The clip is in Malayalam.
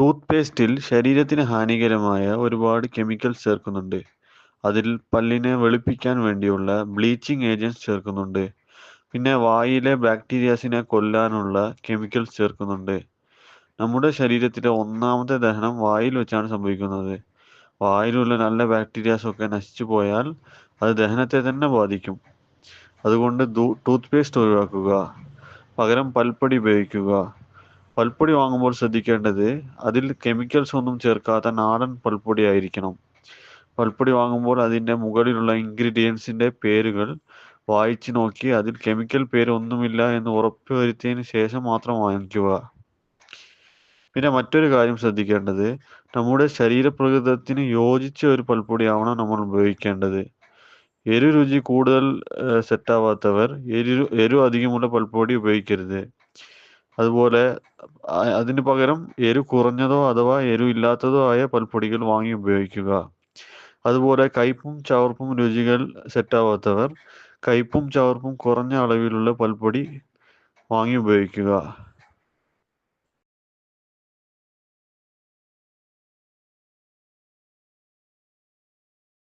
ടൂത്ത് പേസ്റ്റിൽ ശരീരത്തിന് ഹാനികരമായ ഒരുപാട് കെമിക്കൽസ് ചേർക്കുന്നുണ്ട്. അതിൽ പല്ലിനെ വെളുപ്പിക്കാൻ വേണ്ടിയുള്ള ബ്ലീച്ചിങ് ഏജന്റ്സ് ചേർക്കുന്നുണ്ട്. പിന്നെ വായിലെ ബാക്ടീരിയാസിനെ കൊല്ലാനുള്ള കെമിക്കൽസ് ചേർക്കുന്നുണ്ട്. നമ്മുടെ ശരീരത്തിലെ ഒന്നാമത്തെ ദഹനം വായിൽ വെച്ചാണ് സംഭവിക്കുന്നത്. വായിലുള്ള നല്ല ബാക്ടീരിയാസ് ഒക്കെ നശിച്ചു പോയാൽ അത് ദഹനത്തെ തന്നെ ബാധിക്കും. അതുകൊണ്ട് ടൂത്ത് പേസ്റ്റ് ഒഴിവാക്കുക. പകരം പൽപ്പൊടി ഉപയോഗിക്കുക. പൽപ്പൊടി വാങ്ങുമ്പോൾ ശ്രദ്ധിക്കേണ്ടത് അതിൽ കെമിക്കൽസ് ഒന്നും ചേർക്കാത്ത നാടൻ പൽപ്പൊടി ആയിരിക്കണം. പൽപ്പൊടി വാങ്ങുമ്പോൾ അതിന്റെ മുകളിലുള്ള ഇൻഗ്രീഡിയൻസിന്റെ പേരുകൾ വായിച്ചു നോക്കി അതിൽ കെമിക്കൽ പേര് ഒന്നുമില്ല എന്ന് ഉറപ്പുവരുത്തിയതിന് ശേഷം മാത്രം വാങ്ങിക്കുക. പിന്നെ മറ്റൊരു കാര്യം ശ്രദ്ധിക്കേണ്ടത് നമ്മുടെ ശരീരപ്രകൃതത്തിന് യോജിച്ച ഒരു പൽപ്പൊടിയാവണം നമ്മൾ ഉപയോഗിക്കേണ്ടത്. എരു രുചി കൂടുതൽ സെറ്റാവാത്തവർ എരു എരു അധികമുള്ള പൽപ്പൊടി ഉപയോഗിക്കരുത്. അതുപോലെ അതിന് പകരം എരു കുറഞ്ഞതോ അഥവാ എരു ഇല്ലാത്തതോ ആയ പൽപ്പൊടികൾ വാങ്ങി ഉപയോഗിക്കുക. അതുപോലെ കയ്പും ചവർപ്പും രുചികൾ സെറ്റാവാത്തവർ കയ്പും ചവർപ്പും കുറഞ്ഞ അളവിലുള്ള പൽപ്പൊടി വാങ്ങി ഉപയോഗിക്കുക.